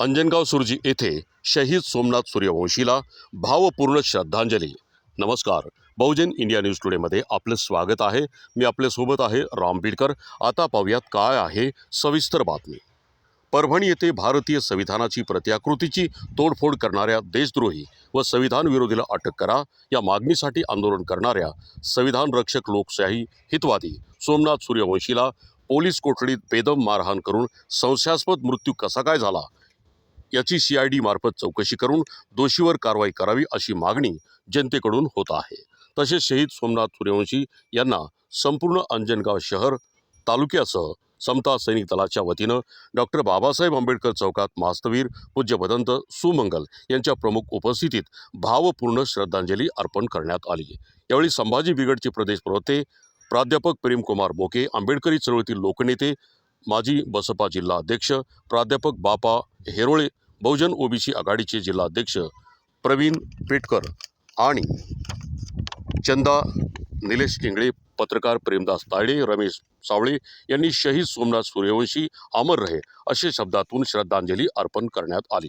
अंजनगाव सुरजी येथे शहीद सोमनाथ सूर्यवंशीला भावपूर्ण श्रद्धांजली. नमस्कार. बहुजन इंडिया न्यूज टुडेमध्ये आपलं स्वागत आहे. मी आपल्यासोबत आहे राम बिडकर. आता पाहूयात काय आहे सविस्तर बातमी. परभणी येथे भारतीय संविधानाची प्रत्याकृतीची तोडफोड करणाऱ्या देशद्रोही व संविधान विरोधीला अटक करा या मागणीसाठी आंदोलन करणाऱ्या संविधान रक्षक लोकशाही हितवादी सोमनाथ सूर्यवंशीला पोलीस कोठडीत बेदम मारहाण करून संशयास्पद मृत्यू कसा काय झाला? याची सी आय डी मार्फत चौकशी करून दोषीवर कारवाई करावी अशी मागणी जनतेकडून होत आहे. तसेच शहीद सोमनाथ सूर्यवंशी यांना संपूर्ण अंजनगाव शहर तालुक्यासह समता सैनिक दलाच्या वतीनं डॉक्टर बाबासाहेब आंबेडकर चौकात मास्तवीर पूज्य भदंत सुमंगल यांच्या प्रमुख उपस्थितीत भावपूर्ण श्रद्धांजली अर्पण करण्यात आली. यावेळी संभाजी ब्रिगेडचे प्रदेश प्रवक्ते प्राध्यापक प्रेमकुमार बोके आंबेडकरी चळवळीतील लोकनेते माजी बसपा जिल्हा अध्यक्ष प्राध्यापक बापा हेरोळे बहुजन ओबीसी आघाडीचे जिल्हाध्यक्ष प्रवीण पेटकर आणि चंदा निलेश किंगळे पत्रकार प्रेमदास तायडे रमेश सावळे यांनी शहीद सोमनाथ सूर्यवंशी अमर रहे असे शब्दातून श्रद्धांजली अर्पण करण्यात आली.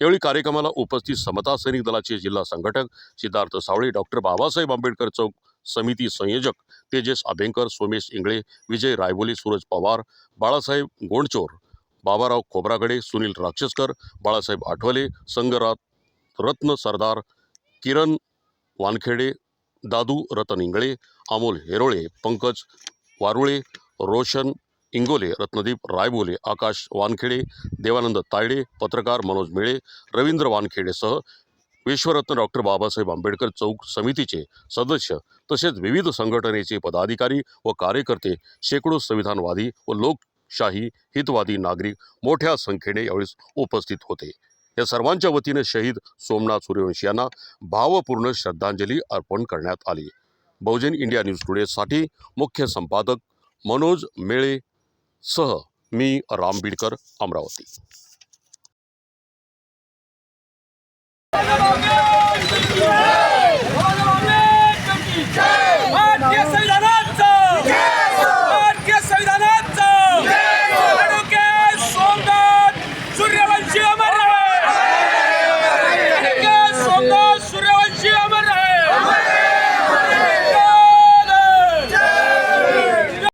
यावेळी कार्यक्रमाला उपस्थित समता सैनिक दलाचे जिल्हा संघटक सिद्धार्थ सावळे डॉक्टर बाबासाहेब आंबेडकर चौक समिती संयोजक तेजस आभेंकर सोमेश इंगळे विजय रायबोले सूरज पवार बाळासाहेब गोंडचोर बाबाराव खोब्रागडे सुनील राक्षसकर बाळासाहेब आठवले संगरात रत्न सरदार किरण वानखेडे दादू रतन इंगळे अमोल हेरोळे पंकज वारुळे रोशन इंगोले रत्नदीप रायबोले आकाश वानखेडे देवानंद तायडे पत्रकार मनोज मिळे रवींद्र वानखेडेसह विश्वरत्न डॉक्टर बाबासाहेब आंबेडकर चौक समितीचे सदस्य तसेच विविध संघटनेचे पदाधिकारी व कार्यकर्ते शेकडो संविधानवादी व लोक शाही हितवादी नागरिक मोठ्या संख्येने यावेळी उपस्थित होते. या सर्वांच्या वतीने शहीद सोमनाथ सूर्यवंशी यांना भावपूर्ण श्रद्धांजली अर्पण करण्यात आली. बहुजन इंडिया न्यूज टुडेसाठी मुख्य संपादक मनोज मेळे सह मी राम बिडकर अमरावती.